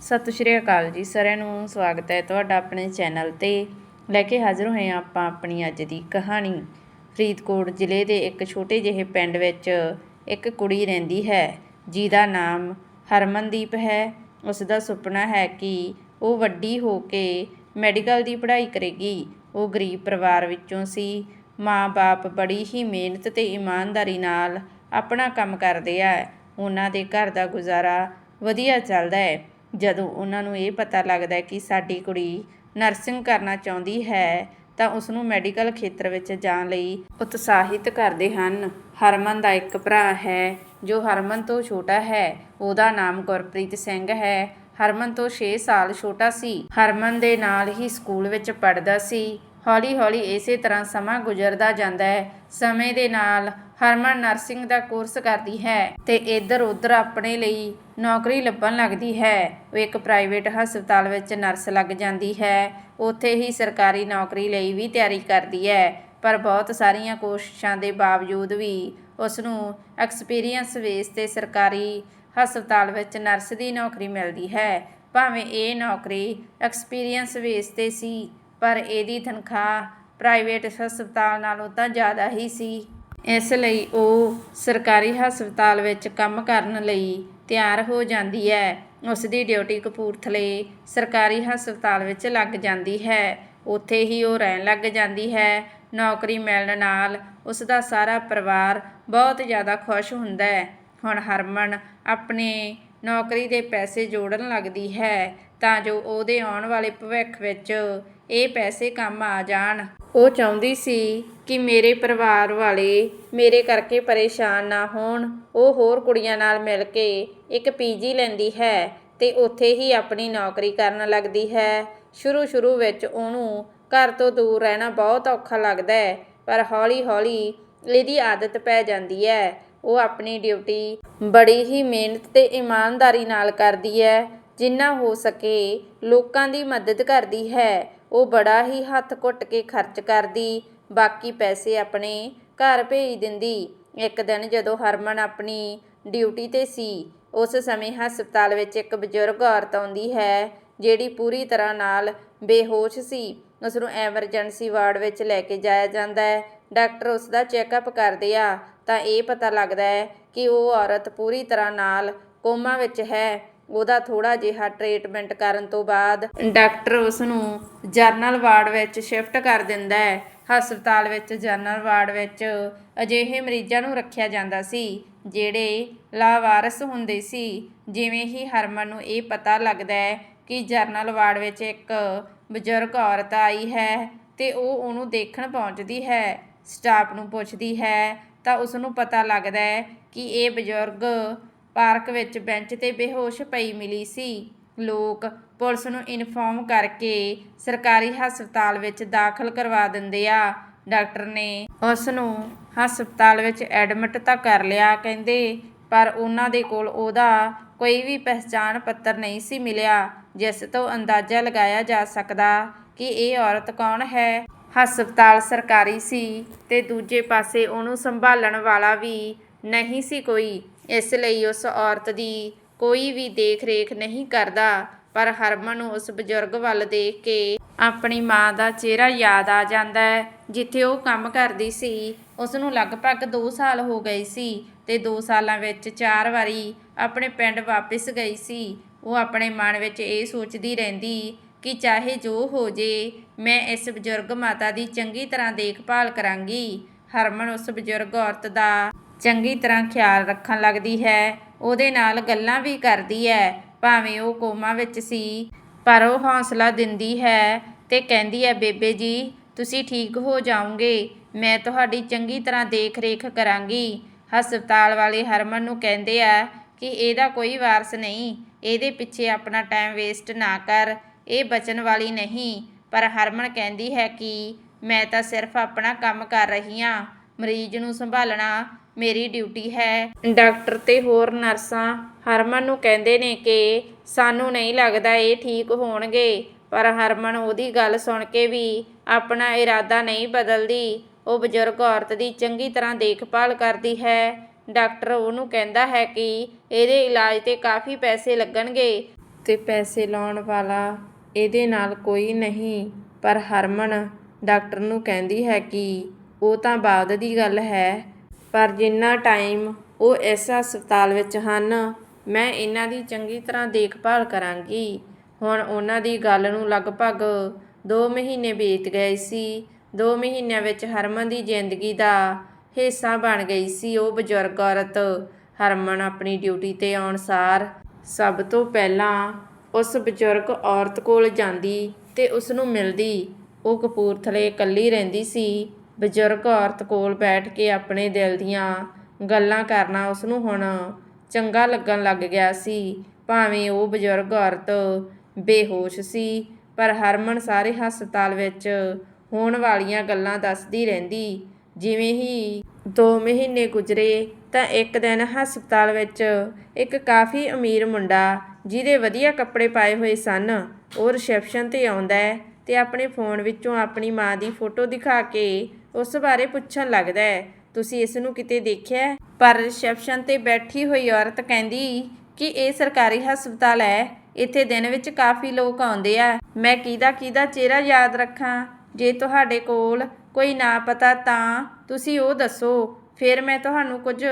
ਸਤਿ ਸ਼੍ਰੀ ਅਕਾਲ ਜੀ, ਸਾਰਿਆਂ ਨੂੰ ਸਵਾਗਤ ਹੈ ਤੁਹਾਡਾ ਆਪਣੇ ਚੈਨਲ ਤੇ। ਲੈ ਕੇ ਹਾਜ਼ਰ ਹੋਏ ਹਾਂ ਆਪਾਂ ਆਪਣੀ ਅੱਜ ਦੀ ਕਹਾਣੀ। ਫਰੀਦਕੋਟ ਜ਼ਿਲ੍ਹੇ ਦੇ ਇੱਕ ਛੋਟੇ ਜਿਹੇ ਪਿੰਡ ਵਿੱਚ ਇੱਕ ਕੁੜੀ ਰਹਿੰਦੀ ਹੈ, ਜਿਹਦਾ ਨਾਮ ਹਰਮਨਦੀਪ ਹੈ। ਉਸ ਦਾ ਸੁਪਨਾ ਹੈ ਕਿ ਉਹ ਵੱਡੀ ਹੋ ਕੇ ਮੈਡੀਕਲ ਦੀ ਪੜ੍ਹਾਈ ਕਰੇਗੀ। ਉਹ ਗਰੀਬ ਪਰਿਵਾਰ ਵਿੱਚੋਂ ਸੀ। ਮਾਂ-ਬਾਪ ਬੜੀ ਹੀ ਮਿਹਨਤ ਤੇ ਇਮਾਨਦਾਰੀ ਨਾਲ ਆਪਣਾ ਕੰਮ ਕਰਦੇ ਆ। ਉਹਨਾਂ ਦੇ ਘਰ ਦਾ ਗੁਜ਼ਾਰਾ ਵਧੀਆ ਚੱਲਦਾ ਹੈ। ਜਦੋਂ ਉਹਨਾਂ ਨੂੰ ਇਹ ਪਤਾ ਲੱਗਦਾ ਕਿ ਸਾਡੀ ਕੁੜੀ ਨਰਸਿੰਗ ਕਰਨਾ ਚਾਹੁੰਦੀ ਹੈ, ਤਾਂ ਉਸ ਨੂੰ ਮੈਡੀਕਲ ਖੇਤਰ ਵਿੱਚ ਜਾਣ ਲਈ ਉਤਸ਼ਾਹਿਤ ਕਰਦੇ ਹਨ। ਹਰਮਨ ਦਾ ਇੱਕ ਭਰਾ ਹੈ, ਜੋ ਹਰਮਨ ਤੋਂ ਛੋਟਾ ਹੈ। ਉਹਦਾ ਨਾਮ ਗੁਰਪ੍ਰੀਤ ਸਿੰਘ ਹੈ। ਹਰਮਨ ਤੋਂ 6 ਸਾਲ ਛੋਟਾ ਸੀ। ਹਰਮਨ ਦੇ ਨਾਲ ਹੀ ਸਕੂਲ ਵਿੱਚ ਪੜ੍ਹਦਾ ਸੀ। ਹੌਲੀ-ਹੌਲੀ ਇਸੇ ਤਰ੍ਹਾਂ ਸਮਾਂ ਗੁਜ਼ਰਦਾ ਜਾਂਦਾ ਹੈ। ਸਮੇਂ ਦੇ ਨਾਲ ਹਰਮਨ ਨਰਸਿੰਗ ਦਾ ਕੋਰਸ ਕਰਦੀ ਹੈ ਤੇ ਇੱਧਰ ਉੱਧਰ ਆਪਣੇ ਲਈ ਨੌਕਰੀ ਲੱਭਣ ਲੱਗਦੀ ਹੈ। ਉਹ ਇੱਕ ਪ੍ਰਾਈਵੇਟ ਹਸਪਤਾਲ ਵਿੱਚ ਨਰਸ ਲੱਗ ਜਾਂਦੀ ਹੈ। ਉੱਥੇ ਹੀ ਸਰਕਾਰੀ ਨੌਕਰੀ ਲਈ ਵੀ ਤਿਆਰੀ ਕਰਦੀ ਹੈ। ਪਰ ਬਹੁਤ ਸਾਰੀਆਂ ਕੋਸ਼ਿਸ਼ਾਂ ਦੇ ਬਾਵਜੂਦ ਵੀ ਉਸ ਨੂੰ ਐਕਸਪੀਰੀਅੰਸ ਬੇਸ ਤੇ ਸਰਕਾਰੀ ਹਸਪਤਾਲ ਵਿੱਚ ਨਰਸ ਦੀ ਨੌਕਰੀ ਮਿਲਦੀ ਹੈ। ਭਾਵੇਂ ਇਹ ਨੌਕਰੀ ਐਕਸਪੀਰੀਅੰਸ ਬੇਸ ਤੇ ਸੀ, ਪਰ ਇਹਦੀ ਤਨਖਾਹ ਪ੍ਰਾਈਵੇਟ ਹਸਪਤਾਲ ਨਾਲੋਂ ਤਾਂ ਜ਼ਿਆਦਾ ਹੀ ਸੀ। ਇਸ ਲਈ ਉਹ ਸਰਕਾਰੀ ਹਸਪਤਾਲ ਵਿੱਚ ਕੰਮ ਕਰਨ ਲਈ ਤਿਆਰ ਹੋ ਜਾਂਦੀ ਹੈ। ਉਸ ਦੀ ਡਿਊਟੀ ਕਪੂਰਥਲੇ ਸਰਕਾਰੀ ਹਸਪਤਾਲ ਵਿੱਚ ਲੱਗ ਜਾਂਦੀ ਹੈ। ਉੱਥੇ ਹੀ ਉਹ ਰਹਿਣ ਲੱਗ ਜਾਂਦੀ ਹੈ। ਨੌਕਰੀ ਮਿਲਣ ਨਾਲ ਉਸ ਦਾ ਸਾਰਾ ਪਰਿਵਾਰ ਬਹੁਤ ਜ਼ਿਆਦਾ ਖੁਸ਼ ਹੁੰਦਾ ਹੈ। ਹੁਣ ਹਰਮਨ ਆਪਣੇ ਨੌਕਰੀ ਦੇ ਪੈਸੇ ਜੋੜਨ ਲੱਗਦੀ ਹੈ ਤਾਂ ਜੋ ਉਹਦੇ ਆਉਣ ਵਾਲੇ ਭਵਿੱਖ ਵਿੱਚ ਇਹ ਪੈਸੇ ਕੰਮ ਆ ਜਾਣ। ਉਹ ਚਾਹੁੰਦੀ ਸੀ ਕਿ ਮੇਰੇ ਪਰਿਵਾਰ ਵਾਲੇ ਮੇਰੇ ਕਰਕੇ ਪਰੇਸ਼ਾਨ ਨਾ ਹੋਣ। ਉਹ ਹੋਰ ਕੁੜੀਆਂ ਨਾਲ ਮਿਲ ਕੇ ਇੱਕ ਪੀਜੀ ਲੈਂਦੀ ਹੈ ਤੇ ਉੱਥੇ ਹੀ ਆਪਣੀ ਨੌਕਰੀ ਕਰਨ ਲੱਗਦੀ ਹੈ। ਸ਼ੁਰੂ ਸ਼ੁਰੂ ਵਿੱਚ ਉਹਨੂੰ ਘਰ ਤੋਂ ਦੂਰ ਰਹਿਣਾ ਬਹੁਤ ਔਖਾ ਲੱਗਦਾ ਹੈ, ਪਰ ਹੌਲੀ-ਹੌਲੀ ਇਹਦੀ ਆਦਤ ਪੈ ਜਾਂਦੀ ਹੈ। ਉਹ ਆਪਣੀ ਡਿਊਟੀ ਬੜੀ ਹੀ ਮਿਹਨਤ ਤੇ ਇਮਾਨਦਾਰੀ ਨਾਲ ਕਰਦੀ ਹੈ, ਜਿੰਨਾ ਹੋ ਸਕੇ ਲੋਕਾਂ ਦੀ ਮਦਦ ਕਰਦੀ ਹੈ। ਉਹ ਬੜਾ ਹੀ ਹੱਥ ਘੁੱਟ ਕੇ ਖਰਚ ਕਰਦੀ, ਬਾਕੀ ਪੈਸੇ ਆਪਣੇ ਘਰ ਭੇਜ ਦਿੰਦੀ। ਇੱਕ ਦਿਨ ਜਦੋਂ ਹਰਮਨ ਆਪਣੀ ਡਿਊਟੀ ਤੇ ਸੀ, ਉਸ ਸਮੇਂ ਹਸਪਤਾਲ ਵਿੱਚ ਇੱਕ ਬਜ਼ੁਰਗ ਔਰਤ ਆਉਂਦੀ ਹੈ, ਜਿਹੜੀ ਪੂਰੀ ਤਰ੍ਹਾਂ ਨਾਲ ਬੇਹੋਸ਼ ਸੀ। ਉਸ ਨੂੰ ਐਮਰਜੈਂਸੀ ਵਾਰਡ ਵਿੱਚ ਲੈ ਕੇ ਜਾਇਆ ਜਾਂਦਾ ਹੈ। ਡਾਕਟਰ ਉਸ ਦਾ ਚੈੱਕਅਪ ਕਰਦੇ ਆ ਤਾਂ ਇਹ ਪਤਾ ਲੱਗਦਾ ਹੈ ਕਿ ਉਹ ਔਰਤ ਪੂਰੀ ਤਰ੍ਹਾਂ ਨਾਲ ਕੋਮਾ ਵਿੱਚ ਹੈ। ਉਹਦਾ ਥੋੜਾ ਜਿਹਾ ਟ੍ਰੀਟਮੈਂਟ ਕਰਨ ਤੋਂ ਬਾਅਦ ਡਾਕਟਰ ਉਸ ਨੂੰ ਜਰਨਲ ਵਾਰਡ ਵਿੱਚ ਸ਼ਿਫਟ ਕਰ ਦਿੰਦਾ ਹੈ। ਹਸਪਤਾਲ ਵਿੱਚ ਜਰਨਲ ਵਾਰਡ ਵਿੱਚ ਅਜਿਹੇ ਮਰੀਜ਼ਾਂ ਨੂੰ ਰੱਖਿਆ ਜਾਂਦਾ ਸੀ, ਜਿਹੜੇ ਲਾਵਾਰਸ ਹੁੰਦੇ ਸੀ। ਜਿਵੇਂ ਹੀ ਹਰਮਨ ਨੂੰ ਇਹ ਪਤਾ ਲੱਗਦਾ ਹੈ ਕਿ ਜਰਨਲ ਵਾਰਡ ਵਿੱਚ ਇੱਕ ਬਜ਼ੁਰਗ ਔਰਤ ਆਈ ਹੈ ਤੇ ਉਹ ਉਹਨੂੰ ਦੇਖਣ ਪਹੁੰਚਦੀ ਹੈ ਸਟਾਫ ਨੂੰ ਪੁੱਛਦੀ ਹੈ, ਤਾਂ ਉਸ ਨੂੰ ਪਤਾ ਲੱਗਦਾ ਹੈ ਕਿ ਇਹ ਬਜ਼ੁਰਗ ਪਾਰਕ ਵਿੱਚ ਬੈਂਚ ਤੇ ਬੇਹੋਸ਼ ਪਈ ਮਿਲੀ ਸੀ। ਲੋਕ ਪੁਲਿਸ ਨੂੰ ਇਨਫੋਰਮ ਕਰਕੇ ਸਰਕਾਰੀ ਹਸਪਤਾਲ ਵਿੱਚ ਦਾਖਲ ਕਰਵਾ ਦਿੰਦੇ ਆ। ਡਾਕਟਰ ਨੇ ਉਸ ਨੂੰ ਹਸਪਤਾਲ ਵਿੱਚ ਐਡਮਿਟ ਤਾਂ ਕਰ ਲਿਆ ਕਹਿੰਦੇ, ਪਰ ਉਹਨਾਂ ਦੇ ਕੋਲ ਉਹਦਾ ਕੋਈ ਵੀ ਪਹਿਚਾਣ ਪੱਤਰ ਨਹੀਂ ਸੀ ਮਿਲਿਆ, ਜਿਸ ਤੋਂ ਅੰਦਾਜ਼ਾ ਲਗਾਇਆ ਜਾ ਸਕਦਾ ਕਿ ਇਹ ਔਰਤ ਕੌਣ ਹੈ। ਹਸਪਤਾਲ ਸਰਕਾਰੀ ਸੀ ਤੇ ਦੂਜੇ ਪਾਸੇ ਉਹਨੂੰ ਸੰਭਾਲਣ ਵਾਲਾ ਵੀ ਨਹੀਂ ਸੀ ਕੋਈ। ਇਸ ਲਈ ਉਸ ਔਰਤ ਦੀ ਕੋਈ ਵੀ ਦੇਖ-ਰੇਖ ਨਹੀਂ ਕਰਦਾ, ਪਰ ਹਰਮਨ ਨੂੰ ਉਸ ਬਜ਼ੁਰਗ ਵੱਲ ਦੇਖ ਕੇ ਆਪਣੀ ਮਾਂ ਦਾ ਚਿਹਰਾ ਯਾਦ ਆ ਜਾਂਦਾ ਹੈ। ਜਿੱਥੇ ਉਹ ਕੰਮ ਕਰਦੀ ਸੀ ਉਸ ਨੂੰ ਲਗਭਗ 2 ਸਾਲ ਹੋ ਗਏ ਸੀ ਤੇ 2 ਸਾਲਾਂ ਵਿੱਚ ਚਾਰ ਵਾਰੀ ਆਪਣੇ ਪਿੰਡ ਵਾਪਸ ਗਈ ਸੀ। ਉਹ ਆਪਣੇ ਮਨ ਵਿੱਚ ਇਹ ਸੋਚਦੀ ਰਹਿੰਦੀ ਕਿ ਚਾਹੇ ਜੋ ਹੋ ਜੇ, ਮੈਂ ਇਸ ਬਜ਼ੁਰਗ ਮਾਤਾ ਦੀ ਚੰਗੀ ਤਰ੍ਹਾਂ ਦੇਖਭਾਲ ਕਰਾਂਗੀ। ਹਰਮਨ ਉਸ ਬਜ਼ੁਰਗ ਔਰਤ ਦਾ ਚੰਗੀ ਤਰ੍ਹਾਂ ਖਿਆਲ ਰੱਖਣ ਲੱਗਦੀ ਹੈ। ਉਹਦੇ ਨਾਲ ਗੱਲਾਂ ਵੀ ਕਰਦੀ ਹੈ। ਭਾਵੇਂ ਉਹ ਕੋਮਾ ਵਿੱਚ ਸੀ, ਪਰ ਉਹ ਹੌਸਲਾ ਦਿੰਦੀ ਹੈ ਤੇ ਕਹਿੰਦੀ ਹੈ, ਬੇਬੇ ਜੀ, ਤੁਸੀਂ ਠੀਕ ਹੋ ਜਾਓਗੇ। ਮੈਂ ਤੁਹਾਡੀ ਚੰਗੀ ਤਰ੍ਹਾਂ ਦੇਖ-ਰੇਖ ਕਰਾਂਗੀ। ਹਸਪਤਾਲ ਵਾਲੇ ਹਰਮਨ ਨੂੰ ਕਹਿੰਦੇ ਆ ਕਿ ਇਹਦਾ ਕੋਈ ਵਾਰਸ ਨਹੀਂ। ਇਹਦੇ ਪਿੱਛੇ ਆਪਣਾ ਟਾਈਮ ਵੇਸਟ ਨਾ ਕਰ। ਇਹ ਬਚਣ ਵਾਲੀ ਨਹੀਂ। ਪਰ ਹਰਮਨ ਕਹਿੰਦੀ ਹੈ ਕਿ ਮੈਂ ਤਾਂ ਸਿਰਫ ਆਪਣਾ ਕੰਮ ਕਰ ਰਹੀ ਹਾਂ। ਮਰੀਜ਼ ਨੂੰ ਸੰਭਾਲਣਾ ਮੇਰੀ ਡਿਊਟੀ ਹੈ। ਡਾਕਟਰ ਤੇ ਹੋਰ ਨਰਸਾਂ ਹਰਮਨ ਨੂੰ ਕਹਿੰਦੇ ਨੇ ਕਿ ਸਾਨੂੰ ਨਹੀਂ ਲੱਗਦਾ ਇਹ ਠੀਕ ਹੋਣਗੇ, ਪਰ ਹਰਮਨ ਉਹਦੀ ਗੱਲ ਸੁਣ ਕੇ ਵੀ ਆਪਣਾ ਇਰਾਦਾ ਨਹੀਂ ਬਦਲਦੀ। ਉਹ ਬਜ਼ੁਰਗ ਔਰਤ ਦੀ ਚੰਗੀ ਤਰ੍ਹਾਂ ਦੇਖਭਾਲ ਕਰਦੀ ਹੈ। ਡਾਕਟਰ ਉਹਨੂੰ ਕਹਿੰਦਾ ਹੈ ਕਿ ਇਹਦੇ ਇਲਾਜ ਤੇ ਕਾਫੀ ਪੈਸੇ ਲੱਗਣਗੇ ਤੇ ਪੈਸੇ ਲਾਉਣ ਵਾਲਾ ਇਹਦੇ ਨਾਲ ਕੋਈ ਨਹੀਂ, ਪਰ ਹਰਮਨ ਡਾਕਟਰ ਨੂੰ ਕਹਿੰਦੀ ਹੈ ਕਿ ਉਹ ਤਾਂ ਬਾਅਦ ਦੀ ਗੱਲ ਹੈ, ਪਰ ਜਿੰਨਾ ਟਾਈਮ ਉਹ ਇਸ ਹਸਪਤਾਲ ਵਿੱਚ ਹਨ, ਮੈਂ ਇਹਨਾਂ ਦੀ ਚੰਗੀ ਤਰ੍ਹਾਂ ਦੇਖਭਾਲ ਕਰਾਂਗੀ। ਹੁਣ ਉਹਨਾਂ ਦੀ ਗੱਲ ਨੂੰ ਲਗਭਗ 2 ਮਹੀਨੇ ਬੀਤ ਗਏ ਸੀ। 2 ਮਹੀਨਿਆਂ ਵਿੱਚ ਹਰਮਨ ਦੀ ਜ਼ਿੰਦਗੀ ਦਾ ਹਿੱਸਾ ਬਣ ਗਈ ਸੀ ਉਹ ਬਜ਼ੁਰਗ ਔਰਤ ਹਰਮਨ ਆਪਣੀ ਡਿਊਟੀ ਤੇ ਆਉਣ ਸਾਰ। ਸਭ ਤੋਂ ਪਹਿਲਾਂ ਉਸ ਬਜ਼ੁਰਗ ਔਰਤ ਕੋਲ ਜਾਂਦੀ ਤੇ ਉਸ ਨੂੰ ਮਿਲਦੀ। ਉਹ ਕਪੂਰਥਲੇ ਇਕੱਲੀ ਰਹਿੰਦੀ ਸੀ। ਬਜ਼ੁਰਗ ਔਰਤ ਕੋਲ ਬੈਠ ਕੇ ਆਪਣੇ ਦਿਲ ਦੀਆਂ ਗੱਲਾਂ ਕਰਨਾ ਉਸ ਨੂੰ ਹੁਣ ਚੰਗਾ ਲੱਗਣ ਲੱਗ ਗਿਆ ਸੀ। ਭਾਵੇਂ ਉਹ ਬਜ਼ੁਰਗ ਔਰਤ ਬੇਹੋਸ਼ ਸੀ, ਪਰ ਹਰਮਨ ਸਾਰੇ ਹਸਪਤਾਲ ਵਿੱਚ ਹੋਣ ਵਾਲੀਆਂ ਗੱਲਾਂ ਦੱਸਦੀ ਰਹਿੰਦੀ। ਜਿਵੇਂ ਹੀ 2 ਮਹੀਨੇ ਗੁਜ਼ਰੇ ਤਾਂ ਇੱਕ ਦਿਨ ਹਸਪਤਾਲ ਵਿੱਚ ਇੱਕ ਕਾਫੀ ਅਮੀਰ ਮੁੰਡਾ ਜਿਹਦੇ ਵਧੀਆ ਕੱਪੜੇ ਪਾਏ ਹੋਏ ਸਨ, ਉਹ ਰਿਸੈਪਸ਼ਨ ਤੇ ਆਉਂਦਾ ਹੈ ਤੇ ਆਪਣੇ ਫੋਨ ਵਿੱਚੋਂ ਆਪਣੀ ਮਾਂ ਦੀ ਫੋਟੋ ਦਿਖਾ ਕੇ ਉਸ ਬਾਰੇ ਪੁੱਛਣ ਲੱਗਦਾ ਹੈ। ਤੁਸੀਂ ਇਸ ਨੂੰ ਕਿਤੇ ਦੇਖਿਆ ਪਰ ਰਿਸੈਪਸ਼ਨ ਤੇ ਬੈਠੀ ਹੋਈ ਔਰਤ ਕਹਿੰਦੀ ਕਿ ਇਹ ਸਰਕਾਰੀ ਹਸਪਤਾਲ ਹੈ। ਇੱਥੇ ਦਿਨ ਵਿੱਚ ਕਾਫੀ ਲੋਕ ਆਉਂਦੇ ਆ। ਮੈਂ ਕਿਹਦਾ ਕਿਹਦਾ ਚਿਹਰਾ ਯਾਦ ਰੱਖਾਂ? ਜੇ ਤੁਹਾਡੇ ਕੋਲ ਕੋਈ ਨਾ ਪਤਾ ਤਾਂ ਤੁਸੀਂ ਉਹ ਦੱਸੋ। ਫਿਰ ਮੈਂ ਤੁਹਾਨੂੰ ਕੁਝ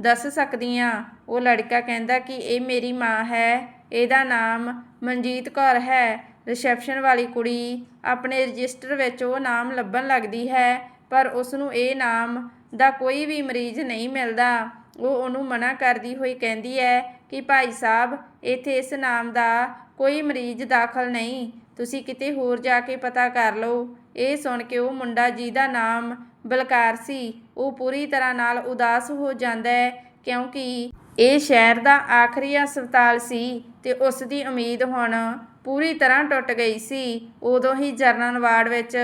ਦੱਸ ਸਕਦੀ ਆ ਉਹ ਲੜਕਾ ਕਹਿੰਦਾ ਕਿ ਇਹ ਮੇਰੀ ਮਾਂ ਹੈ। ਇਹਦਾ ਨਾਮ ਮਨਜੀਤ ਕੌਰ ਹੈ। ਰਿਸੈਪਸ਼ਨ ਵਾਲੀ ਕੁੜੀ ਆਪਣੇ ਰਜਿਸਟਰ ਵਿੱਚ ਉਹ ਨਾਮ ਲੱਭਣ ਲੱਗਦੀ ਹੈ। ਪਰ ਉਸ ਨੂੰ ਇਹ ਨਾਮ ਦਾ ਕੋਈ ਵੀ ਮਰੀਜ਼ ਨਹੀਂ ਮਿਲਦਾ। ਉਹ ਉਹਨੂੰ ਮਨਾ ਕਰਦੀ ਹੋਈ ਕਹਿੰਦੀ ਹੈ ਕਿ ਭਾਈ ਸਾਹਿਬ, ਇੱਥੇ ਇਸ ਨਾਮ ਦਾ ਕੋਈ ਮਰੀਜ਼ ਦਾਖਲ ਨਹੀਂ। ਤੁਸੀਂ ਕਿਤੇ ਹੋਰ ਜਾ ਕੇ ਪਤਾ ਕਰ ਲਓ। ਇਹ ਸੁਣ ਕੇ ਉਹ ਮੁੰਡਾ ਜਿਹਦਾ ਨਾਮ ਬਲਕਾਰ ਸੀ, ਉਹ ਪੂਰੀ ਤਰ੍ਹਾਂ ਨਾਲ ਉਦਾਸ ਹੋ ਜਾਂਦਾ ਹੈ ਕਿਉਂਕਿ ਇਹ ਸ਼ਹਿਰ ਦਾ ਆਖਰੀ ਹਸਪਤਾਲ ਸੀ ਤੇ ਉਸ ਦੀ ਉਮੀਦ ਹੁਣ ਪੂਰੀ ਤਰ੍ਹਾਂ ਟੁੱਟ ਗਈ ਸੀ। ਉਦੋਂ ਹੀ ਜਰਨਲ ਵਾਰਡ ਵਿੱਚ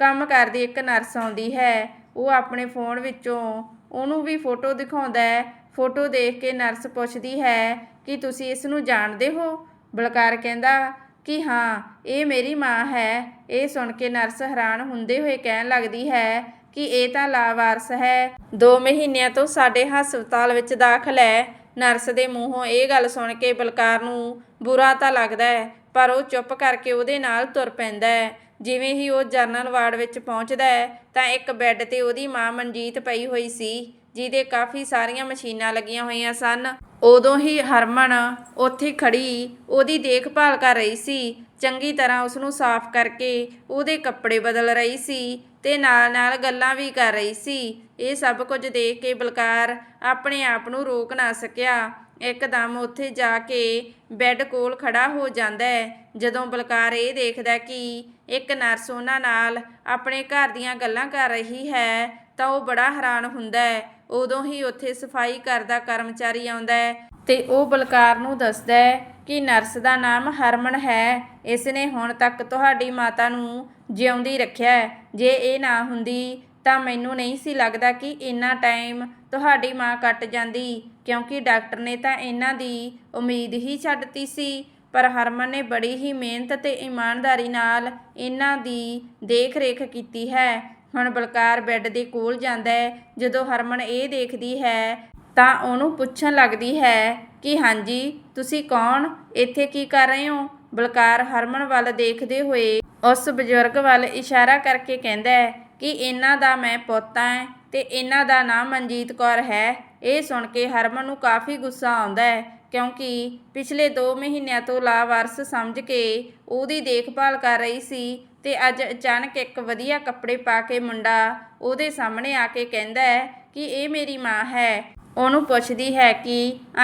ਕੰਮ ਕਰਦੀ ਇੱਕ ਨਰਸ ਆਉਂਦੀ ਹੈ, ਉਹ ਆਪਣੇ ਫੋਨ ਵਿੱਚੋਂ ਉਹਨੂੰ ਵੀ ਫੋਟੋ ਦਿਖਾਉਂਦਾ ਹੈ। ਫੋਟੋ ਦੇਖ ਕੇ ਨਰਸ ਪੁੱਛਦੀ ਹੈ ਕਿ ਤੁਸੀਂ ਇਸ ਨੂੰ ਜਾਣਦੇ ਹੋ? ਬਲਕਾਰ ਕਹਿੰਦਾ ਕਿ ਹਾਂ, ਇਹ ਮੇਰੀ ਮਾਂ ਹੈ। ਇਹ ਸੁਣ ਕੇ ਨਰਸ ਹੈਰਾਨ ਹੁੰਦੇ ਹੋਏ ਕਹਿਣ ਲੱਗਦੀ ਹੈ ਕਿ ਇਹ ਤਾਂ ਲਾਵਾਰਸ ਹੈ। 2 ਮਹੀਨਿਆਂ ਤੋਂ ਸਾਡੇ ਹਸਪਤਾਲ ਵਿੱਚ ਦਾਖਲ ਹੈ। ਨਰਸ ਦੇ ਮੂੰਹੋਂ ਇਹ ਗੱਲ ਸੁਣ ਕੇ ਬਲਕਾਰ ਨੂੰ ਬੁਰਾ ਤਾਂ ਲੱਗਦਾ ਹੈ, ਪਰ ਉਹ ਚੁੱਪ ਕਰਕੇ ਉਹਦੇ ਨਾਲ ਤੁਰ ਪੈਂਦਾ ਹੈ। ਜਿਵੇਂ ਹੀ ਉਹ ਜਰਨਲ ਵਾਰਡ ਵਿੱਚ ਪਹੁੰਚਦਾ ਹੈ, ਤਾਂ ਇੱਕ ਬੈੱਡ ਤੇ ਉਹਦੀ ਮਾਂ ਮਨਜੀਤ ਪਈ ਹੋਈ ਸੀ, ਜਿਹਦੇ ਕਾਫੀ ਸਾਰੀਆਂ ਮਸ਼ੀਨਾਂ ਲੱਗੀਆਂ ਹੋਈਆਂ ਸਨ। ਉਦੋਂ ਹੀ ਹਰਮਨ ਉੱਥੇ ਖੜੀ, ਉਹਦੀ ਦੇਖਭਾਲ ਕਰ ਰਹੀ ਸੀ। ਚੰਗੀ ਤਰ੍ਹਾਂ ਉਸ ਨੂੰ ਸਾਫ਼ ਕਰਕੇ ਉਹਦੇ ਕੱਪੜੇ ਬਦਲ ਰਹੀ ਸੀ ਤੇ ਨਾਲ-ਨਾਲ ਗੱਲਾਂ ਵੀ ਕਰ ਰਹੀ ਸੀ। ਇਹ ਸਭ ਕੁਝ ਦੇਖ ਕੇ ਬਲਕਾਰ ਆਪਣੇ ਆਪ ਨੂੰ ਰੋਕ ਨਾ ਸਕਿਆ। ਇੱਕਦਮ ਉੱਥੇ ਜਾ ਕੇ ਬੈੱਡ ਕੋਲ ਖੜਾ ਹੋ ਜਾਂਦਾ ਹੈ। ਜਦੋਂ ਬਲਕਾਰ ਇਹ ਦੇਖਦਾ ਕਿ ਇੱਕ ਨਰਸ ਉਹਨਾਂ ਨਾਲ ਆਪਣੇ ਘਰ ਦੀਆਂ ਗੱਲਾਂ ਕਰ ਰਹੀ ਹੈ, ਤਾਂ ਉਹ ਬੜਾ ਹੈਰਾਨ ਹੁੰਦਾ ਹੈ। ਉਦੋਂ ਹੀ ਉੱਥੇ ਸਫ਼ਾਈ ਕਰਦਾ ਕਰਮਚਾਰੀ ਆਉਂਦਾ ਹੈ ਤੇ ਉਹ ਬਲਕਾਰ ਨੂੰ ਦੱਸਦਾ ਹੈ ਕਿ ਨਰਸ ਦਾ ਨਾਮ ਹਰਮਨ ਹੈ। ਇਸ ਨੇ ਹੁਣ ਤੱਕ ਤੁਹਾਡੀ ਮਾਤਾ ਨੂੰ ਜਿਉਂਦੀ ਰੱਖਿਆ ਜੇ ਇਹ ਨਾ ਹੁੰਦੀ, ਤਾਂ ਮੈਨੂੰ ਨਹੀਂ ਸੀ ਲੱਗਦਾ ਕਿ ਇੰਨਾ ਟਾਈਮ ਤੁਹਾਡੀ ਮਾਂ ਕੱਟ ਜਾਂਦੀ, ਕਿਉਂਕਿ ਡਾਕਟਰ ਨੇ ਤਾਂ ਇਹਨਾਂ ਦੀ ਉਮੀਦ ਹੀ ਛੱਡਤੀ ਸੀ। ਪਰ ਹਰਮਨ ਨੇ ਬੜੀ ਹੀ ਮਿਹਨਤ ਤੇ ਇਮਾਨਦਾਰੀ ਨਾਲ ਇਹਨਾਂ ਦੀ ਦੇਖ-ਰੇਖ ਕੀਤੀ ਹੈ। ਹੁਣ ਬਲਕਾਰ ਬੈੱਡ ਦੇ ਕੋਲ ਜਾਂਦਾ ਹੈ। ਜਦੋਂ ਹਰਮਨ ਇਹ ਦੇਖਦੀ ਹੈ, ਤਾਂ ਉਹਨੂੰ ਪੁੱਛਣ ਲੱਗਦੀ ਹੈ ਕਿ ਹਾਂਜੀ, ਤੁਸੀਂ ਕੌਣ? ਇੱਥੇ ਕੀ ਕਰ ਰਹੇ ਹੋ? ਬਲਕਾਰ ਹਰਮਨ ਵੱਲ ਦੇਖਦੇ ਹੋਏ ਉਸ ਬਜ਼ੁਰਗ ਵੱਲ ਇਸ਼ਾਰਾ ਕਰਕੇ ਕਹਿੰਦਾ ਹੈ ਕਿ ਇਹਨਾਂ ਦਾ ਮੈਂ ਪੋਤਾ ਹਾਂ। ਤੇ ਇਹਨਾਂ ਦਾ ਨਾਮ ਮਨਜੀਤ ਕੌਰ ਹੈ। ਇਹ ਸੁਣ ਕੇ ਹਰਮਨ ਨੂੰ ਕਾਫੀ ਗੁੱਸਾ ਆਉਂਦਾ ਹੈ, ਕਿਉਂਕਿ ਪਿਛਲੇ 2 ਮਹੀਨਿਆਂ ਤੋਂ ਲਾਵਾਰਸ ਸਮਝ ਕੇ ਉਹਦੀ ਦੇਖਭਾਲ ਕਰ ਰਹੀ ਸੀ ਤੇ ਅੱਜ ਅਚਾਨਕ ਇੱਕ ਵਧੀਆ ਕੱਪੜੇ ਪਾ ਕੇ ਮੁੰਡਾ ਉਹਦੇ ਸਾਹਮਣੇ ਆ ਕੇ ਕਹਿੰਦਾ ਹੈ ਕਿ ਇਹ ਮੇਰੀ ਮਾਂ ਹੈ। ਉਹਨੂੰ ਪੁੱਛਦੀ ਹੈ ਕਿ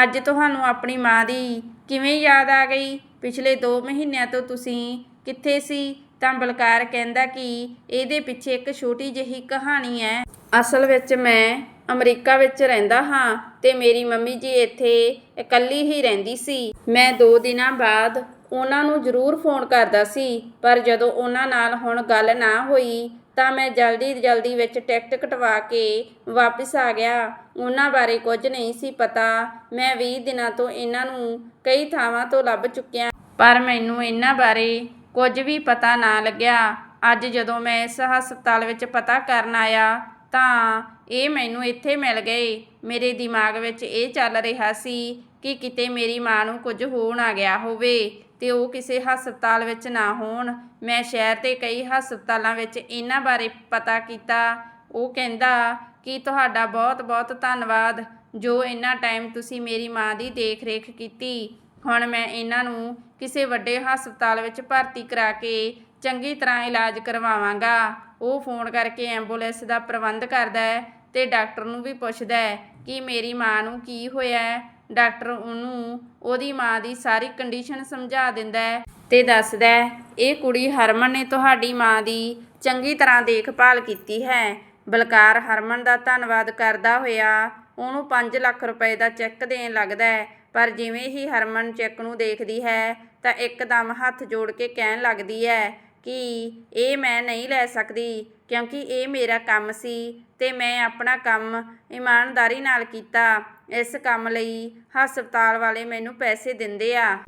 ਅੱਜ ਤੁਹਾਨੂੰ ਆਪਣੀ ਮਾਂ ਦੀ ਕਿਵੇਂ ਯਾਦ ਆ ਗਈ? ਪਿਛਲੇ 2 ਮਹੀਨਿਆਂ ਤੋਂ ਤੁਸੀਂ ਕਿੱਥੇ ਸੀ? ਤਾਂ ਬਲਕਾਰ ਕਹਿੰਦਾ ਕਿ ਇਹਦੇ ਪਿੱਛੇ ਇੱਕ ਛੋਟੀ ਜਿਹੀ ਕਹਾਣੀ ਹੈ। ਅਸਲ ਵਿੱਚ ਮੈਂ ਅਮਰੀਕਾ ਵਿੱਚ ਰਹਿੰਦਾ ਹਾਂ ਤੇ ਮੇਰੀ ਮੰਮੀ ਜੀ ਇੱਥੇ ਇਕੱਲੀ ਹੀ ਰਹਿੰਦੀ ਸੀ। ਮੈਂ 2 ਦਿਨਾਂ ਬਾਅਦ ਉਹਨਾਂ ਨੂੰ ਜ਼ਰੂਰ ਫੋਨ ਕਰਦਾ ਸੀ, ਪਰ ਜਦੋਂ ਉਹਨਾਂ ਨਾਲ ਹੁਣ ਗੱਲ ਨਾ ਹੋਈ ਤਾਂ ਮੈਂ ਜਲਦੀ ਜਲਦੀ ਵਿੱਚ ਟਿਕਟ ਕਟਵਾ ਕੇ ਵਾਪਸ ਆ ਗਿਆ। ਉਹਨਾਂ ਬਾਰੇ ਕੁਝ ਨਹੀਂ ਸੀ ਪਤਾ। ਮੈਂ 20 ਦਿਨਾਂ ਤੋਂ ਇਹਨਾਂ ਨੂੰ ਕਈ ਥਾਵਾਂ ਤੋਂ ਲੱਭ ਚੁੱਕਿਆ, ਪਰ ਮੈਨੂੰ ਇਹਨਾਂ ਬਾਰੇ ਕੁਝ ਵੀ ਪਤਾ ਨਾ ਲੱਗਿਆ। ਅੱਜ ਜਦੋਂ ਮੈਂ ਇਸ ਹਸਪਤਾਲ ਵਿੱਚ ਪਤਾ ਕਰਨ ਆਇਆ ਤਾਂ ਇਹ ਮੈਨੂੰ ਇੱਥੇ ਮਿਲ ਗਏ। ਮੇਰੇ ਦਿਮਾਗ ਵਿੱਚ ਇਹ ਚੱਲ ਰਿਹਾ ਸੀ ਕਿ ਕਿਤੇ ਮੇਰੀ ਮਾਂ ਨੂੰ ਕੁਝ ਹੋ ਨਾ ਗਿਆ ਹੋਵੇ ਤੇ ਉਹ ਕਿਸੇ ਹਸਪਤਾਲ ਵਿੱਚ ਨਾ ਹੋਣ। ਮੈਂ ਸ਼ਹਿਰ ਦੇ ਕਈ ਹਸਪਤਾਲਾਂ ਵਿੱਚ ਇਹਨਾਂ ਬਾਰੇ ਪਤਾ ਕੀਤਾ। ਉਹ ਕਹਿੰਦਾ ਕਿ ਤੁਹਾਡਾ ਬਹੁਤ-ਬਹੁਤ ਧੰਨਵਾਦ। ਜੋ ਇੰਨਾ ਟਾਈਮ ਤੁਸੀਂ ਮੇਰੀ ਮਾਂ ਦੀ ਦੇਖ-ਰੇਖ ਕੀਤੀ, ਹੁਣ ਮੈਂ ਇਹਨਾਂ ਨੂੰ ਕਿਸੇ ਵੱਡੇ ਹਸਪਤਾਲ ਵਿੱਚ ਭਰਤੀ ਕਰਾ ਕੇ ਚੰਗੀ ਤਰ੍ਹਾਂ ਇਲਾਜ ਕਰਵਾਵਾਂਗਾ। ਉਹ ਫੋਨ ਕਰਕੇ ਐਂਬੂਲੈਂਸ ਦਾ ਪ੍ਰਬੰਧ ਕਰਦਾ ਹੈ ਤੇ ਡਾਕਟਰ ਨੂੰ ਵੀ ਪੁੱਛਦਾ ਹੈ ਕਿ ਮੇਰੀ ਮਾਂ ਨੂੰ ਕੀ ਹੋਇਆ ਹੈ। ਡਾਕਟਰ ਉਹਨੂੰ ਉਹਦੀ ਮਾਂ ਦੀ ਸਾਰੀ ਕੰਡੀਸ਼ਨ ਸਮਝਾ ਦਿੰਦਾ ਹੈ ਤੇ ਦੱਸਦਾ ਹੈ, ਇਹ ਕੁੜੀ ਹਰਮਨ ਨੇ ਤੁਹਾਡੀ ਮਾਂ ਦੀ ਚੰਗੀ ਤਰ੍ਹਾਂ ਦੇਖਭਾਲ ਕੀਤੀ ਹੈ। ਬਲਕਾਰ ਹਰਮਨ ਦਾ ਧੰਨਵਾਦ ਕਰਦਾ ਹੋਇਆ, ਉਹਨੂੰ 5 ਲੱਖ ਰੁਪਏ ਦਾ ਚੈੱਕ ਦੇਣ ਲੱਗਦਾ ਹੈ। ਪਰ ਜਿਵੇਂ ਹੀ ਹਰਮਨ ਚੈੱਕ ਨੂੰ ਦੇਖਦੀ ਹੈ, ਤਾਂ ਇੱਕਦਮ ਹੱਥ ਜੋੜ ਕੇ ਕਹਿਣ ਲੱਗਦੀ ਹੈ ਕਿ ਇਹ ਮੈਂ ਨਹੀਂ ਲੈ ਸਕਦੀ ਕਿਉਂਕਿ ਇਹ ਮੇਰਾ ਕੰਮ ਸੀ ਤੇ ਮੈਂ ਆਪਣਾ ਕੰਮ ਇਮਾਨਦਾਰੀ ਨਾਲ ਕੀਤਾ। ਇਸ ਕੰਮ ਲਈ ਹਸਪਤਾਲ ਵਾਲੇ ਮੈਨੂੰ ਪੈਸੇ ਦਿੰਦੇ ਆ।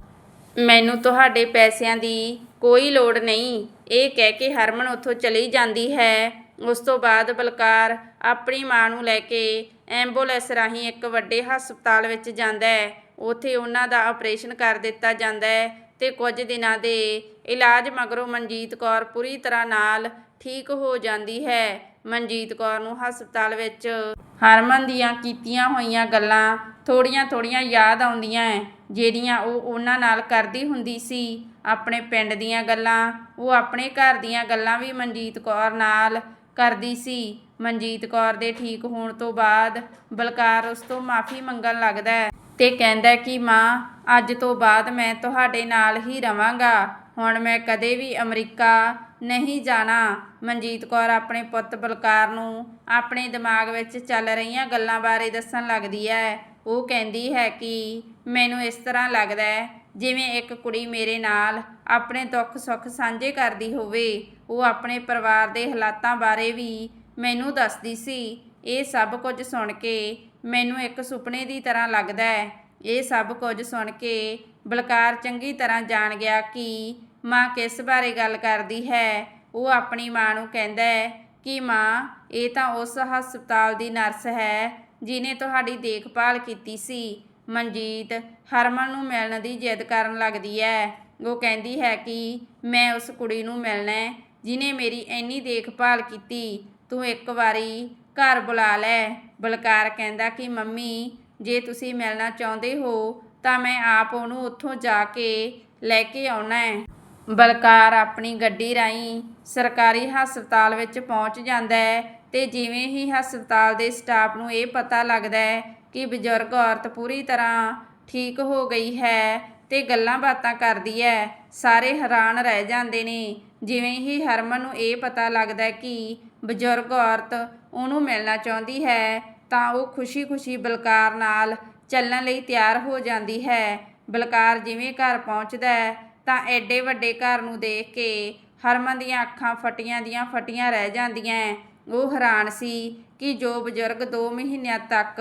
ਮੈਨੂੰ ਤੁਹਾਡੇ ਪੈਸਿਆਂ ਦੀ ਕੋਈ ਲੋੜ ਨਹੀਂ। ਇਹ ਕਹਿ ਕੇ ਹਰਮਨ ਉੱਥੋਂ ਚਲੀ ਜਾਂਦੀ ਹੈ। ਉਸ ਤੋਂ ਬਾਅਦ ਬਲਕਾਰ ਆਪਣੀ ਮਾਂ ਨੂੰ ਲੈ ਕੇ ਐਂਬੂਲੈਂਸ ਰਾਹੀਂ ਇੱਕ ਵੱਡੇ ਹਸਪਤਾਲ ਵਿੱਚ ਜਾਂਦਾ ਹੈ। ਉੱਥੇ ਉਹਨਾਂ ਦਾ ਆਪਰੇਸ਼ਨ ਕਰ ਦਿੱਤਾ ਜਾਂਦਾ ਹੈ। ਤੇ ਕੁਝ ਦਿਨਾਂ ਦੇ ਇਲਾਜ ਮਗਰੋਂ ਮਨਜੀਤ ਕੌਰ ਪੂਰੀ ਤਰ੍ਹਾਂ ਨਾਲ ਠੀਕ ਹੋ ਜਾਂਦੀ ਹੈ। ਮਨਜੀਤ ਕੌਰ ਨੂੰ ਹਸਪਤਾਲ ਵਿੱਚ ਹਰਮਨ ਦੀਆਂ ਕੀਤੀਆਂ ਹੋਈਆਂ ਗੱਲਾਂ ਥੋੜੀਆਂ-ਥੋੜੀਆਂ ਯਾਦ ਆਉਂਦੀਆਂ ਜਿਹੜੀਆਂ ਉਹ ਉਹਨਾਂ ਨਾਲ ਕਰਦੀ ਹੁੰਦੀ ਸੀ। ਆਪਣੇ ਪਿੰਡ ਦੀਆਂ ਗੱਲਾਂ, ਉਹ ਆਪਣੇ ਘਰ ਦੀਆਂ ਗੱਲਾਂ ਵੀ ਮਨਜੀਤ ਕੌਰ ਨਾਲ ਕਰਦੀ ਸੀ। ਮਨਜੀਤ ਕੌਰ ਦੇ ਠੀਕ ਹੋਣ ਤੋਂ ਬਾਅਦ ਬਲਕਾਰ ਉਸ ਤੋਂ ਮਾਫੀ ਮੰਗਣ ਲੱਗਦਾ ਹੈ। ਤੇ ਕਹਿੰਦਾ ਕਿ ਮਾਂ, ਅੱਜ ਤੋਂ ਬਾਅਦ ਮੈਂ ਤੁਹਾਡੇ ਨਾਲ ਹੀ ਰਵਾਂਗਾ। ਹੁਣ ਮੈਂ ਕਦੇ ਵੀ ਅਮਰੀਕਾ ਨਹੀਂ ਜਾਣਾ। ਮਨਜੀਤ ਕੌਰ ਆਪਣੇ ਪੁੱਤ ਬਲਕਾਰ ਨੂੰ ਆਪਣੇ ਦਿਮਾਗ ਵਿੱਚ ਚੱਲ ਰਹੀਆਂ ਗੱਲਾਂ ਬਾਰੇ ਦੱਸਣ ਲੱਗਦੀ ਹੈ। ਉਹ ਕਹਿੰਦੀ ਹੈ ਕਿ ਮੈਨੂੰ ਇਸ ਤਰ੍ਹਾਂ ਲੱਗਦਾ ਹੈ, ਜਿਵੇਂ ਇੱਕ ਕੁੜੀ ਮੇਰੇ ਨਾਲ ਆਪਣੇ ਦੁੱਖ ਸੁੱਖ ਸਾਂਝੇ ਕਰਦੀ ਹੋਵੇ। ਉਹ ਆਪਣੇ ਪਰਿਵਾਰ ਦੇ ਹਾਲਾਤਾਂ ਬਾਰੇ ਵੀ ਮੈਨੂੰ ਦੱਸਦੀ ਸੀ। ਇਹ ਸਭ ਕੁਝ ਸੁਣ ਕੇ ਮੈਨੂੰ ਇੱਕ ਸੁਪਨੇ ਦੀ ਤਰ੍ਹਾਂ ਲੱਗਦਾ ਹੈ। ਇਹ ਸਭ ਕੁਝ ਸੁਣ ਕੇ ਬਲਕਾਰ ਚੰਗੀ ਤਰ੍ਹਾਂ ਜਾਣ ਗਿਆ ਕਿ ਮਾਂ ਕਿਸ ਬਾਰੇ ਗੱਲ ਕਰਦੀ ਹੈ। ਉਹ ਆਪਣੀ ਮਾਂ ਨੂੰ ਕਹਿੰਦਾ ਹੈ ਕਿ ਮਾਂ, ਇਹ ਤਾਂ ਉਸ ਹਸਪਤਾਲ ਦੀ ਨਰਸ ਹੈ ਜਿਨੇ ਤੁਹਾਡੀ ਦੇਖਭਾਲ ਕੀਤੀ ਸੀ। ਮਨਜੀਤ, ਹਰਮਨ ਨੂੰ ਮਿਲਣ ਦੀ ਜਿੱਦ ਕਰਨ ਲੱਗਦੀ ਹੈ। ਉਹ ਕਹਿੰਦੀ ਹੈ ਕਿ ਮੈਂ ਉਸ ਕੁੜੀ ਨੂੰ ਮਿਲਣਾ ਹੈ ਜਿਨੇ ਮੇਰੀ ਇੰਨੀ ਦੇਖਭਾਲ ਕੀਤੀ। ਤੂੰ ਇੱਕ ਵਾਰੀ ਘਰ ਬੁਲਾ ਲੈ। ਬਲਕਾਰ ਕਹਿੰਦਾ ਕਿ, ਮੰਮੀ, ਜੇ ਤੁਸੀਂ ਮਿਲਣਾ ਚਾਹੁੰਦੇ ਹੋ, ਤਾਂ ਮੈਂ ਆਪ ਉਹਨੂੰ ਉੱਥੋਂ ਜਾ ਕੇ ਲੈ ਕੇ ਆਉਣਾ ਹੈ। ਬਲਕਾਰ ਆਪਣੀ ਗੱਡੀ ਰਾਹੀਂ ਸਰਕਾਰੀ ਹਸਪਤਾਲ ਵਿੱਚ ਪਹੁੰਚ ਜਾਂਦਾ ਹੈ ਤੇ ਜਿਵੇਂ ਹੀ ਹਸਪਤਾਲ ਦੇ ਸਟਾਫ ਨੂੰ ਇਹ ਪਤਾ ਲੱਗਦਾ ਹੈ ਕਿ ਬਜ਼ੁਰਗ ਔਰਤ ਪੂਰੀ ਤਰ੍ਹਾਂ ਠੀਕ ਹੋ ਗਈ ਹੈ ਤੇ ਗੱਲਾਂ ਬਾਤਾਂ ਕਰਦੀ ਹੈ, ਸਾਰੇ ਹੈਰਾਨ ਰਹਿ ਜਾਂਦੇ ਨੇ। ਜਿਵੇਂ ਹੀ ਹਰਮਨ ਨੂੰ ਇਹ ਪਤਾ ਲੱਗਦਾ ਕਿ ਬਜ਼ੁਰਗ ਔਰਤ ਉਹਨੂੰ ਮਿਲਣਾ ਚਾਹੁੰਦੀ ਹੈ, ਤਾਂ ਉਹ ਖੁਸ਼ੀ-ਖੁਸ਼ੀ ਬਲਕਾਰ ਨਾਲ ਚੱਲਣ ਲਈ ਤਿਆਰ ਹੋ ਜਾਂਦੀ ਹੈ। ਬਲਕਾਰ ਜਿਵੇਂ ਘਰ ਪਹੁੰਚਦਾ ਹੈ, ਤਾਂ ਐਡੇ ਵੱਡੇ ਘਰ ਨੂੰ ਦੇਖ ਕੇ ਹਰਮਨ ਦੀਆਂ ਅੱਖਾਂ ਫਟੀਆਂ ਦੀਆਂ ਫਟੀਆਂ ਰਹਿ ਜਾਂਦੀਆਂ ਉਹ ਹੈਰਾਨ ਸੀ ਕਿ ਜੋ ਬਜ਼ੁਰਗ 2 ਮਹੀਨਿਆਂ ਤੱਕ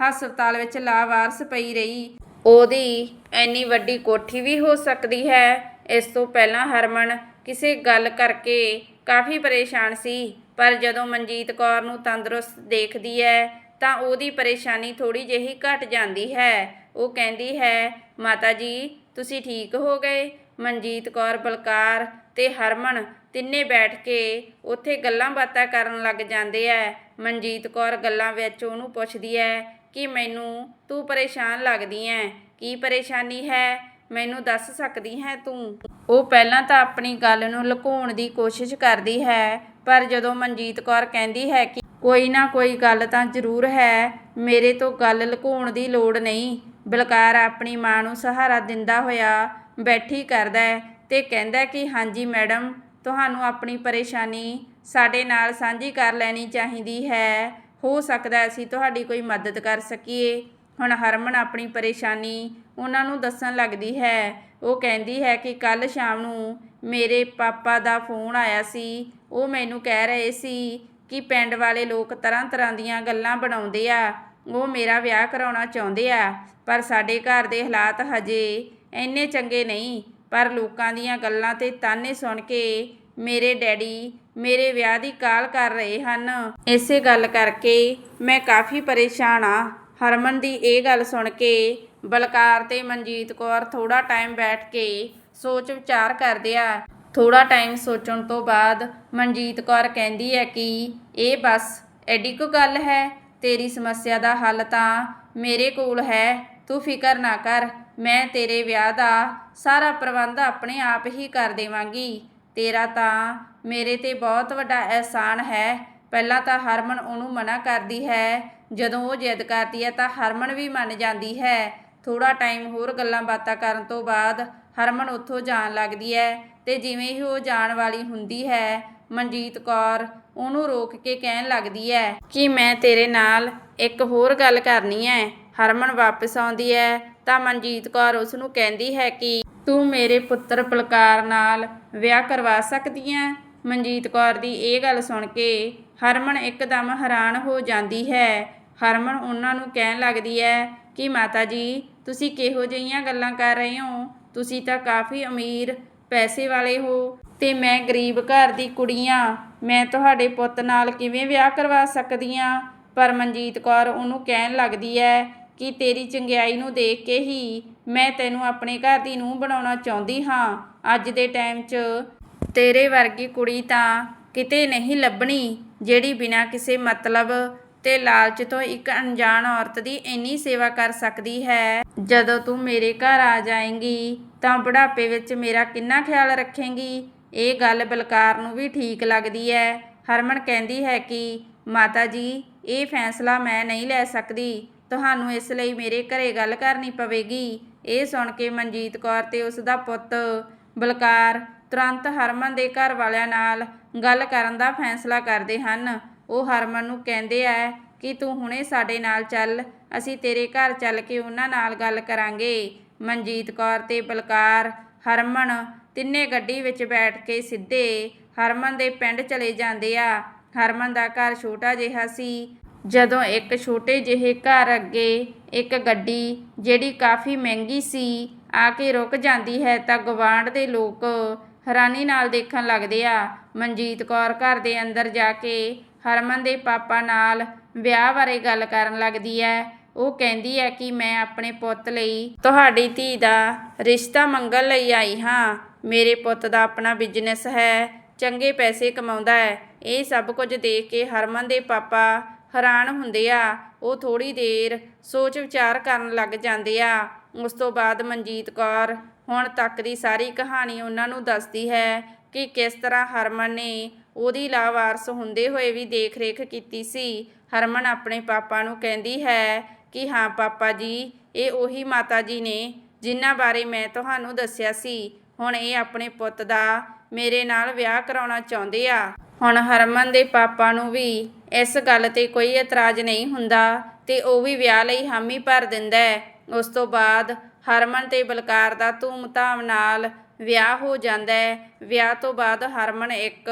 ਹਸਪਤਾਲ ਵਿੱਚ ਲਾਵਾਰਸ ਪਈ ਰਹੀ, ਉਹਦੀ ਐਨੀ ਵੱਡੀ ਕੋਠੀ ਵੀ ਹੋ ਸਕਦੀ ਹੈ। ਇਸ ਤੋਂ ਪਹਿਲਾਂ ਹਰਮਨ ਕਿਸੇ ਗੱਲ ਕਰਕੇ ਕਾਫੀ ਪਰੇਸ਼ਾਨ ਸੀ। ਪਰ ਜਦੋਂ ਮਨਜੀਤ ਕੌਰ ਨੂੰ ਤੰਦਰੁਸਤ ਦੇਖਦੀ ਹੈ, ਤਾਂ ਉਹਦੀ ਪਰੇਸ਼ਾਨੀ ਥੋੜੀ ਜਿਹੀ ਘਟ ਜਾਂਦੀ ਹੈ। ਉਹ ਕਹਿੰਦੀ ਹੈ, ਮਾਤਾ ਜੀ, ਤੁਸੀਂ ਠੀਕ ਹੋ ਗਏ? ਮਨਜੀਤ ਕੌਰ ਬਲਕਾਰ ਤੇ ਹਰਮਨ ਤਿੰਨੇ ਬੈਠ ਕੇ ਉੱਥੇ ਗੱਲਾਂ ਬਾਤਾਂ ਕਰਨ ਲੱਗ ਜਾਂਦੇ ਐ ਮਨਜੀਤ ਕੌਰ ਗੱਲਾਂ ਵਿੱਚ ਉਹਨੂੰ ਪੁੱਛਦੀ ਐ ਕਿ, ਮੈਨੂੰ ਤੂੰ ਪਰੇਸ਼ਾਨ ਲੱਗਦੀ ਐ ਕੀ ਪਰੇਸ਼ਾਨੀ ਹੈ? ਮੈਨੂੰ ਦੱਸ ਸਕਦੀ ਹੈ ਤੂੰ? ਉਹ ਪਹਿਲਾਂ ਤਾਂ ਆਪਣੀ ਗੱਲ ਨੂੰ ਲੁਕਾਉਣ ਦੀ ਕੋਸ਼ਿਸ਼ ਕਰਦੀ ਹੈ ਪਰ ਜਦੋਂ ਮਨਜੀਤ ਕੌਰ ਕਹਿੰਦੀ ਹੈ ਕਿ ਕੋਈ ਨਾ ਕੋਈ ਗੱਲ ਤਾਂ ਜ਼ਰੂਰ ਹੈ, ਮੇਰੇ ਤੋਂ ਗੱਲ ਲੁਕਾਉਣ ਦੀ ਲੋੜ ਨਹੀਂ। ਬਲਕਾਰ ਆਪਣੀ ਮਾਂ ਨੂੰ ਸਹਾਰਾ ਦਿੰਦਾ ਹੋਇਆ ਬੈਠੀ ਕਰਦਾ ਹੈ ਤੇ ਕਹਿੰਦਾ ਕਿ ਹਾਂਜੀ ਮੈਡਮ, ਤੁਹਾਨੂੰ ਆਪਣੀ ਪਰੇਸ਼ਾਨੀ ਸਾਡੇ ਨਾਲ ਸਾਂਝੀ ਕਰ ਲੈਣੀ ਚਾਹੀਦੀ ਹੈ। ਹੋ ਸਕਦਾ ਅਸੀਂ ਤੁਹਾਡੀ ਕੋਈ ਮਦਦ ਕਰ ਸਕੀਏ। ਹੁਣ ਹਰਮਨ ਆਪਣੀ ਪਰੇਸ਼ਾਨੀ ਉਹਨਾਂ ਨੂੰ ਦੱਸਣ ਲੱਗਦੀ ਹੈ। ਉਹ ਕਹਿੰਦੀ ਹੈ ਕਿ ਕੱਲ ਸ਼ਾਮ ਨੂੰ ਮੇਰੇ ਪਾਪਾ ਦਾ ਫੋਨ ਆਇਆ ਸੀ। ਉਹ ਮੈਨੂੰ ਕਹਿ ਰਹੇ ਸੀ ਕਿ ਪਿੰਡ ਵਾਲੇ ਲੋਕ ਤਰ੍ਹਾਂ ਤਰ੍ਹਾਂ ਦੀਆਂ ਗੱਲਾਂ ਬਣਾਉਂਦੇ ਆ। ਉਹ ਮੇਰਾ ਵਿਆਹ ਕਰਾਉਣਾ ਚਾਹੁੰਦੇ ਆ, ਪਰ ਸਾਡੇ ਘਰ ਦੇ ਹਾਲਾਤ ਹਜੇ ਇੰਨੇ ਚੰਗੇ ਨਹੀਂ। ਪਰ ਲੋਕਾਂ ਦੀਆਂ ਗੱਲਾਂ ਤੇ ਤਾਨੇ ਸੁਣ ਕੇ ਮੇਰੇ ਡੈਡੀ ਮੇਰੇ ਵਿਆਹ ਦੀ ਕਾਲ ਕਰ ਰਹੇ ਹਨ। ਇਸੇ ਗੱਲ ਕਰਕੇ ਮੈਂ ਕਾਫੀ ਪਰੇਸ਼ਾਨ ਆ ਹਰਮਨ ਦੀ ਇਹ ਗੱਲ ਸੁਣ ਕੇ ਬਲਕਾਰ ਤੇ ਮਨਜੀਤ ਕੌਰ ਥੋੜਾ ਟਾਈਮ ਬੈਠ ਕੇ ਸੋਚ ਵਿਚਾਰ ਕਰਦੇ ਆ। ਥੋੜਾ ਟਾਈਮ ਸੋਚਣ ਤੋਂ ਬਾਅਦ ਮਨਜੀਤ ਕੌਰ ਕਹਿੰਦੀ ਹੈ ਕਿ ਇਹ ਬਸ ਐਡੀ ਕੋ ਗੱਲ ਹੈ, ਤੇਰੀ ਸਮੱਸਿਆ ਦਾ ਹੱਲ ਤਾਂ ਮੇਰੇ ਕੋਲ ਹੈ, ਤੂੰ ਫਿਕਰ ਨਾ ਕਰ, ਮੈਂ ਤੇਰੇ ਵਿਆਹ ਦਾ ਸਾਰਾ ਪ੍ਰਬੰਧ ਆਪਣੇ ਆਪ ਹੀ ਕਰ ਦੇਵਾਂਗੀ। ਤੇਰਾ ਤਾਂ ਮੇਰੇ ਤੇ ਬਹੁਤ ਵੱਡਾ ਅਹਿਸਾਨ ਹੈ। ਪਹਿਲਾਂ ਤਾਂ ਹਰਮਨ ਉਹਨੂੰ ਮਨਾ ਕਰਦੀ ਹੈ, ਜਦੋਂ ਉਹ ਜਿੱਦ ਕਰਦੀ ਹੈ ਤਾਂ ਹਰਮਨ ਵੀ ਮੰਨ ਜਾਂਦੀ ਹੈ। ਥੋੜਾ ਟਾਈਮ ਹੋਰ ਗੱਲਾਂ ਬਾਤਾਂ ਕਰਨ ਤੋਂ ਬਾਅਦ ਹਰਮਨ ਉੱਥੋਂ ਜਾਣ ਲੱਗਦੀ ਹੈ ਤੇ ਜਿਵੇਂ ਹੀ ਉਹ ਜਾਣ ਵਾਲੀ ਹੁੰਦੀ ਹੈ, ਮਨਜੀਤ ਕੌਰ ਉਹਨੂੰ ਰੋਕ ਕੇ ਕਹਿਣ ਲੱਗਦੀ ਹੈ ਕਿ ਮੈਂ ਤੇਰੇ ਨਾਲ ਇੱਕ ਹੋਰ ਗੱਲ ਕਰਨੀ ਹੈ। ਹਰਮਨ ਵਾਪਸ ਆਉਂਦੀ ਹੈ ਤਾਂ ਮਨਜੀਤ ਕੌਰ ਉਸ ਨੂੰ ਕਹਿੰਦੀ ਹੈ ਕਿ ਤੂੰ ਮੇਰੇ ਪੁੱਤਰ ਪਲਕਾਰ ਨਾਲ ਵਿਆਹ ਕਰਵਾ ਸਕਦੀ ਹੈ। ਮਨਜੀਤ ਕੌਰ ਦੀ ਇਹ ਗੱਲ ਸੁਣ ਕੇ ਹਰਮਨ ਇੱਕਦਮ ਹੈਰਾਨ ਹੋ ਜਾਂਦੀ ਹੈ। ਹਰਮਨ ਉਹਨਾਂ ਨੂੰ ਕਹਿਣ ਲੱਗਦੀ ਹੈ ਕਿ ਮਾਤਾ ਜੀ ਤੁਸੀਂ ਕਿਹੋ ਜਿਹੀਆਂ ਗੱਲਾਂ ਕਰ ਰਹੇ ਹੋ? ਤੁਸੀਂ ਤਾਂ ਕਾਫੀ ਅਮੀਰ ਪੈਸੇ ਵਾਲੇ ਹੋ। ਤੇ ਮੈਂ ਗਰੀਬ ਘਰ ਦੀ ਕੁੜੀਆਂ, ਮੈਂ ਤੁਹਾਡੇ ਪੁੱਤ ਨਾਲ ਕਿਵੇਂ ਵਿਆਹ ਕਰਵਾ ਸਕਦੀ ਹਾਂ ਪਰ ਮਨਜੀਤ ਕੌਰ ਉਹਨੂੰ ਕਹਿਣ ਲੱਗਦੀ ਹੈ ਕਿ ਤੇਰੀ ਚੰਗਿਆਈ ਨੂੰ ਦੇਖ ਕੇ ਹੀ ਮੈਂ ਤੈਨੂੰ ਆਪਣੇ ਘਰ ਦੀ ਨੂੰਹ ਬਣਾਉਣਾ ਚਾਹੁੰਦੀ ਹਾਂ। ਅੱਜ ਦੇ ਟਾਈਮ 'ਚ ਤੇਰੇ ਵਰਗੀ ਕੁੜੀ ਤਾਂ ਕਿਤੇ ਨਹੀਂ ਲੱਭਣੀ, ਜਿਹੜੀ ਬਿਨਾਂ ਕਿਸੇ ਮਤਲਬ ਤੇ ਲਾਲਚ ਤੋਂ ਇੱਕ ਅਣਜਾਣ ਔਰਤ ਦੀ ਇੰਨੀ ਸੇਵਾ ਕਰ ਸਕਦੀ ਹੈ। ਜਦੋਂ ਤੂੰ ਮੇਰੇ ਘਰ ਆ ਜਾਏਂਗੀ, ਤਾਂ ਬੁਢਾਪੇ ਵਿੱਚ ਮੇਰਾ ਕਿੰਨਾ ਖਿਆਲ ਰੱਖੇਂਗੀ? ਇਹ ਗੱਲ ਬਲਕਾਰ ਨੂੰ ਵੀ ਠੀਕ ਲੱਗਦੀ ਹੈ। ਹਰਮਨ ਕਹਿੰਦੀ ਹੈ ਕਿ, ਮਾਤਾ ਜੀ, ਇਹ ਫੈਸਲਾ ਮੈਂ ਨਹੀਂ ਲੈ ਸਕਦੀ। ਤੁਹਾਨੂੰ ਇਸ ਲਈ ਮੇਰੇ ਘਰੇ ਗੱਲ ਕਰਨੀ ਪਵੇਗੀ। ਇਹ ਸੁਣ ਕੇ ਮਨਜੀਤ ਕੌਰ ਤੇ ਉਸ ਦਾ ਪੁੱਤ ਬਲਕਾਰ ਤੁਰੰਤ ਹਰਮਨ ਦੇ ਘਰ ਵਾਲਿਆਂ ਨਾਲ ਗੱਲ ਕਰਨ ਦਾ ਫੈਸਲਾ ਕਰਦੇ ਹਨ। ਉਹ ਹਰਮਨ ਨੂੰ ਕਹਿੰਦੇ ਆ ਕਿ ਤੂੰ ਹੁਣੇ ਸਾਡੇ ਨਾਲ ਚੱਲ, ਅਸੀਂ ਤੇਰੇ ਘਰ ਚੱਲ ਕੇ ਉਹਨਾਂ ਨਾਲ ਗੱਲ ਕਰਾਂਗੇ। ਮਨਜੀਤ ਕੌਰ ਤੇ ਬਲਕਾਰ, ਹਰਮਨ ਤਿੰਨੇ ਗੱਡੀ ਵਿੱਚ ਬੈਠ ਕੇ ਸਿੱਧੇ ਹਰਮਨ ਦੇ ਪਿੰਡ ਚਲੇ ਜਾਂਦੇ ਆ। ਹਰਮਨ ਦਾ ਘਰ ਛੋਟਾ ਜਿਹਾ ਸੀ। ਜਦੋਂ ਇੱਕ ਛੋਟੇ ਜਿਹੇ ਘਰ ਅੱਗੇ ਇੱਕ ਗੱਡੀ, ਜਿਹੜੀ ਕਾਫੀ ਮਹਿੰਗੀ ਸੀ, ਆ ਕੇ ਰੁਕ ਜਾਂਦੀ ਹੈ ਤਾਂ ਗਵਾਂਢ ਦੇ ਲੋਕ ਹੈਰਾਨੀ ਨਾਲ ਦੇਖਣ ਲੱਗਦੇ ਆ। ਮਨਜੀਤ ਕੌਰ ਘਰ ਦੇ ਅੰਦਰ ਜਾ ਕੇ ਹਰਮਨ ਦੇ ਪਾਪਾ ਨਾਲ ਵਿਆਹ ਬਾਰੇ ਗੱਲ ਕਰਨ ਲੱਗਦੀ ਹੈ ਉਹ ਕਹਿੰਦੀ ਹੈ ਕਿ ਮੈਂ ਆਪਣੇ ਪੁੱਤ ਲਈ ਤੁਹਾਡੀ ਧੀ ਦਾ ਰਿਸ਼ਤਾ ਮੰਗਣ ਲਈ ਆਈ ਹਾਂ। ਮੇਰੇ ਪੁੱਤ ਦਾ ਆਪਣਾ ਬਿਜ਼ਨਸ ਹੈ, ਚੰਗੇ ਪੈਸੇ ਕਮਾਉਂਦਾ ਹੈ ਇਹ ਸਭ ਕੁਝ ਦੇਖ ਕੇ ਹਰਮਨ ਦੇ ਪਾਪਾ ਹੈਰਾਨ ਹੁੰਦੇ ਆ। ਉਹ ਥੋੜੀ ਦੇਰ ਸੋਚ ਵਿਚਾਰ ਕਰਨ ਲੱਗ ਜਾਂਦੇ ਆ। ਉਸ ਤੋਂ ਬਾਅਦ ਮਨਜੀਤ ਕੌਰ ਹੁਣ ਤੱਕ ਦੀ ਸਾਰੀ ਕਹਾਣੀ ਉਹਨਾਂ ਨੂੰ ਦੱਸਦੀ ਹੈ ਕਿ ਕਿਸ ਤਰ੍ਹਾਂ ਹਰਮਨ ਨੇ ਉਹਦੀ ਲਾਵਾਰਸ ਹੁੰਦੇ ਹੋਏ ਵੀ ਦੇਖ-ਰੇਖ ਕੀਤੀ ਸੀ। ਹਰਮਨ ਆਪਣੇ ਪਾਪਾ ਨੂੰ ਕਹਿੰਦੀ ਹੈ ਕਿ ਹਾਂ ਪਾਪਾ ਜੀ, ਇਹ ਉਹੀ ਮਾਤਾ ਜੀ ਨੇ ਜਿਨ੍ਹਾਂ ਬਾਰੇ ਮੈਂ ਤੁਹਾਨੂੰ ਦੱਸਿਆ ਸੀ। ਹੁਣ ਇਹ ਆਪਣੇ ਪੁੱਤ ਦਾ ਮੇਰੇ ਨਾਲ ਵਿਆਹ ਕਰਾਉਣਾ ਚਾਹੁੰਦੇ ਆ। ਹੁਣ ਹਰਮਨ ਦੇ ਪਾਪਾ ਨੂੰ ਵੀ ਇਸ ਗੱਲ ਤੇ ਕੋਈ ਇਤਰਾਜ਼ ਨਹੀਂ ਹੁੰਦਾ ਤੇ ਉਹ ਵੀ ਵਿਆਹ ਲਈ ਹਾਮੀ ਭਰ ਦਿੰਦਾ ਹੈ। ਉਸ ਤੋਂ ਬਾਅਦ ਹਰਮਨ ਤੇ ਬਲਕਾਰ ਦਾ ਧੂਮ-ਧਾਮ ਨਾਲ ਵਿਆਹ ਹੋ ਜਾਂਦਾ ਹੈ। ਵਿਆਹ ਤੋਂ ਬਾਅਦ ਹਰਮਨ ਇੱਕ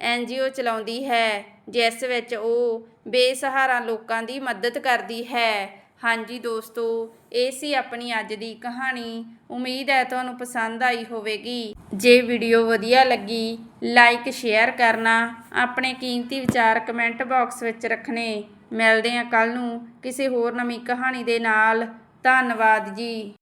ਐਨਜੀਓ ਚਲਾਉਂਦੀ ਹੈ, ਜਿਸ ਵਿੱਚ ਉਹ ਬੇਸਹਾਰਾ ਲੋਕਾਂ ਦੀ ਮਦਦ ਕਰਦੀ ਹੈ। ਹਾਂਜੀ ਦੋਸਤੋ, ਇਹ ਸੀ ਆਪਣੀ ਅੱਜ ਦੀ ਕਹਾਣੀ। ਉਮੀਦ ਹੈ ਤੁਹਾਨੂੰ ਪਸੰਦ ਆਈ ਹੋਵੇਗੀ। ਜੇ ਵੀਡੀਓ ਵਧੀਆ ਲੱਗੀ, ਲਾਈਕ, ਸ਼ੇਅਰ ਕਰਨਾ, ਆਪਣੇ ਕੀਮਤੀ ਵਿਚਾਰ ਕਮੈਂਟ ਬਾਕਸ ਵਿੱਚ ਰੱਖਣੇ। ਮਿਲਦੇ ਹਾਂ ਕੱਲ ਨੂੰ ਕਿਸੇ ਹੋਰ ਨਵੀਂ ਕਹਾਣੀ ਦੇ ਨਾਲ। ਧੰਨਵਾਦ ਜੀ।